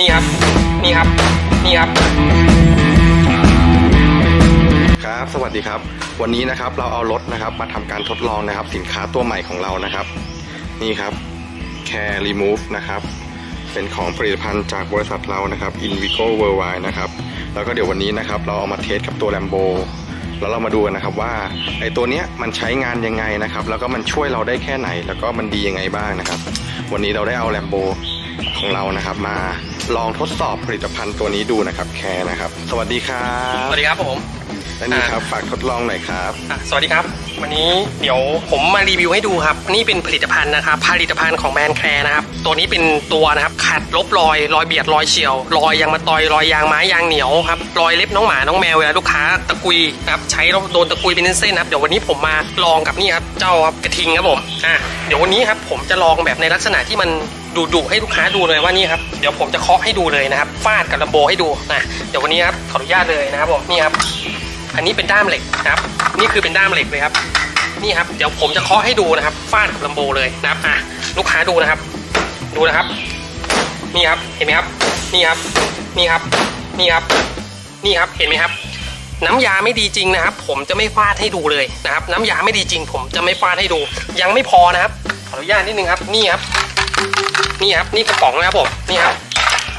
นี่ครับ นี่ครับ นี่ครับ ครับ สวัสดีครับ วันนี้นะครับเราเอารถนะครับมาทำการทดลองนะครับ สินค้าตัวใหม่ของเรานะครับ นี่ครับ Care Remove นะครับ เป็นของผลิตภัณฑ์จากบริษัทเรานะครับ Invigo Worldwide นะครับ แล้วก็เดี๋ยววันนี้นะครับ เราเอามาเทสกับตัว Lambo แล้วเรามาดูกันนะครับว่าไอ้ตัวเนี้ยมันใช้งานยังไงนะครับ แล้วก็มันช่วยเราได้แค่ไหน แล้วก็มันดียังไงบ้างนะครับ วันนี้เราได้เอา Lambo ของเรานะครับ มาลองทดสอบผลิตภัณฑ์ตัวนี้ดูนะครับ แคร์นะครับ สวัสดีครับสวัสดีครับผมและนี่ครับฝากทดลองหน่อยครับอะสวัสดีครับ วันนี้เดี๋ยวผมมารีวิวให้ดูครับ นี่เป็นผลิตภัณฑ์นะครับ ผลิตภัณฑ์ของแบรนด์แคร์นะครับ ตัวนี้เป็นตัวนะครับขัดลบรอย รอยเบียดรอยเฉียว รอยยางมาตอยรอยยางไม้ยางเหนียวครับ รอยเล็บน้องหมา น้องแมวเวลาลูกค้าตะกุยนะครับใช้แล้วโดนตะกุยเป็นเส้นๆนะครับ เดี๋ยววันนี้ผมมาลองกับนี่ครับ เจ้าครับกระทิงครับผม อะ เดี๋ยววันนี้ครับผมจะลองแบบในลักษณะที่มัน ดุดุให้ลูกค้าดูเลยว่านี่ครับเดี๋ยวผมจะเคาะให้ดูเลยนะครับฟาดกับลำโบให้ดูนะเดี๋ยววันนี้ครับขออนุญาตเลยนะครับผมนี่ครับอันนี้เป็นด้ามเหล็กนะครับ นี่คือเป็นด้ามเหล็กเลยครับนี่ครับเดี๋ยวผมจะเคาะให้ดูนะครับฟาดกับลำโบเลยนะครับอะลูกค้าดูนะครับ ดูนะครับ นี่ครับเห็นไหมครับ นี่ครับ นี่ครับ นี่ครับ นี่ครับเห็นไหมครับน้ำยาไม่ดีจริงนะครับ ผมจะไม่ฟาดให้ดูเลยนะครับ น้ำยาไม่ดีจริง ผมจะไม่ฟาดให้ดู ยังไม่พอนะครับขออนุญาตนิดนึงครับ นี่ครับ นี่ครับนี่กระป๋องนะครับผมนี่ครับ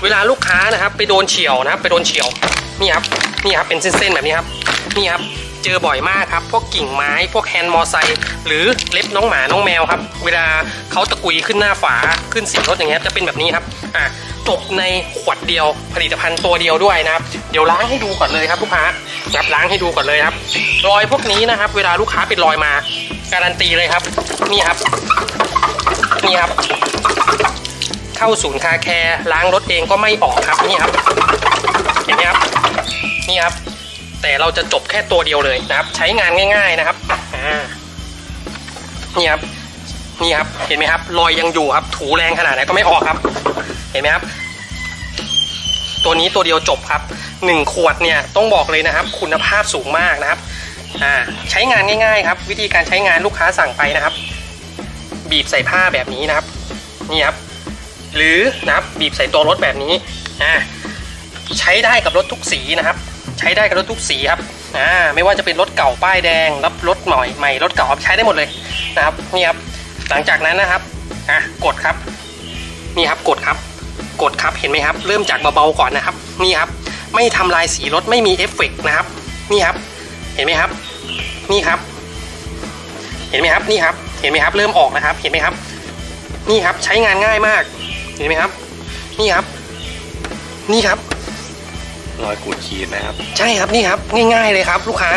เวลาลูกค้านะครับ ไปโดนเฉียวนะครับ ไปโดนเฉียวนี่ครับนี่ครับเป็นเส้นๆแบบนี้ครับนี่ครับเจอบ่อยมากครับ พวกกิ่งไม้พวกแฮนด์มอไซค์หรือเล็บน้องหมาน้องแมวครับ เวลาเขาตะกุยขึ้นหน้าฝาขึ้นสีรถอย่างเงี้ยจะเป็นแบบนี้ครับอะจบในขวดเดียวผลิตภัณฑ์ตัวเดียวด้วยนะครับ เดี๋ยวล้างให้ดูก่อนเลยครับลูกค้าครับล้างให้ดูก่อนเลยครับรอยพวกนี้นะครับ เวลาลูกค้าเป็นรอยมา การันตีเลยครับ นี่ครับ นี่ครับ เข้าศูนย์คาแคร์ล้างรถเองก็ไม่ออกครับนี่ครับเห็นไหมครับนี่ครับ แต่เราจะจบแค่ตัวเดียวเลยนะครับ ใช้งานง่าย ๆนะครับอ่านี่ครับนี่ครับ เห็นไหมครับรอยยังอยู่ครับ ถูแรงขนาดไหนก็ไม่ออกครับ เห็นไหมครับ ตัวนี้ตัวเดียวจบครับหนึ่งขวดเนี่ยต้องบอกเลยนะครับ คุณภาพสูงมากนะครับอ่าใช้งานง่าย ๆ ครับ วิธีการใช้งานลูกค้าสั่งไปนะครับ บีบใส่ผ้าแบบนี้นะครับ นี่ครับ หรือนะครับบีบใส่ตัวรถแบบนี้อ่าใช้ได้กับรถทุกสีนะครับ ใช้ได้กับรถทุกสีครับอ่าไม่ว่าจะเป็นรถเก่าป้ายแดงรับรถใหม่ใหม่รถเก่าใช้ได้หมดเลยนะครับนี่ครับหลังจากนั้นนะครับอะกดครับนี่ครับกดครับ กดครับเห็นไหมครับ เริ่มจากเบาๆก่อนนะครับนี่ครับไม่ทำลายสีรถไม่มีเอฟเฟกต์นะครับนี่ครับ เห็นไหมครับ นี่ครับ เห็นไหมครับนี่ครับ เห็นไหมครับ เริ่มออกนะครับ เห็นไหมครับ นี่ครับใช้งานง่ายมาก เห็นไหมครับ นี่ครับ นี่ครับ รอยขูดขีดนะครับ ใช่ครับนี่ครับ ง่าย ๆเลยครับ ลูกค้า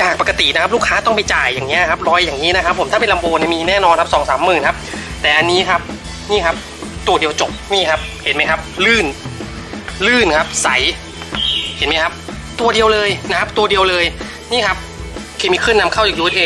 จากปกตินะครับ ลูกค้าต้องไปจ่ายอย่างเงี้ยครับรอยอย่างนี้นะครับ ผมถ้าเป็นลำโบเนี่ยมีแน่นอนครับสองสามหมื่นครับ แต่อันนี้ครับ นี่ครับ ตัวเดียวจบนี่ครับ เห็นไหมครับ ลื่น ลื่นครับ ใส เห็นไหมครับ ตัวเดียวเลยนะครับ ตัวเดียวเลยนี่ครับเคมีคอลนำเข้าจาก USA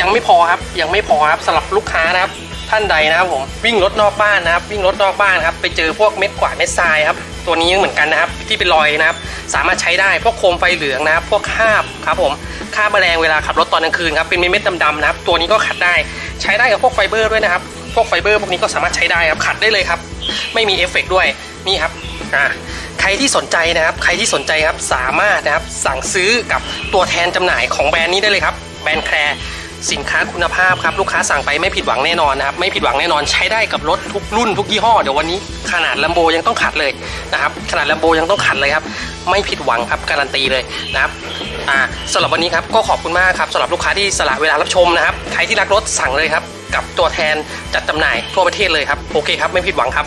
ยังไม่พอครับ ยังไม่พอครับสำหรับลูกค้านะครับ ท่านใดนะครับผมวิ่งรถนอกบ้านนะครับวิ่งรถนอกบ้านครับไปเจอพวกเม็ดกวาดเม็ดทรายครับตัวนี้เหมือนกันนะครับที่เป็นรอยนะครับ สามารถใช้ได้พวกโคมไฟเหลืองนะครับพวกคาบครับผมคาบแมลงเวลาขับรถตอนกลางคืนครับเป็นเม็ดดำๆนะครับ ตัวนี้ก็ขัดได้ใช้ได้กับพวกไฟเบอร์ด้วยนะครับ พวกไฟเบอร์พวกนี้ก็สามารถใช้ได้ครับขัดได้เลยครับ ไม่มีเอฟเฟกต์ด้วยนี่ครับอ่าใครที่สนใจนะครับ ใครที่สนใจครับสามารถนะครับสั่งซื้อกับตัวแทนจำหน่ายของแบรนด์นี้ได้เลยครับแบรนด์แคร์ สินค้าคุณภาพครับลูกค้าสั่งไปไม่ผิดหวังแน่นอนนะครับไม่ผิดหวังแน่นอนใช้ได้กับรถทุกรุ่นทุกยี่ห้อเดี๋ยววันนี้ขนาดลัมโบยังต้องขัดเลยนะครับขนาดลัมโบยังต้องขัดเลยครับไม่ผิดหวังครับการันตีเลยนะครับอ่าสำหรับวันนี้ครับก็ขอบคุณมากครับสำหรับลูกค้าที่สละเวลารับชมนะครับใครที่รักรถสั่งเลยครับกับตัวแทนจัดจำหน่ายทั่วประเทศเลยครับโอเคครับไม่ผิดหวังครับ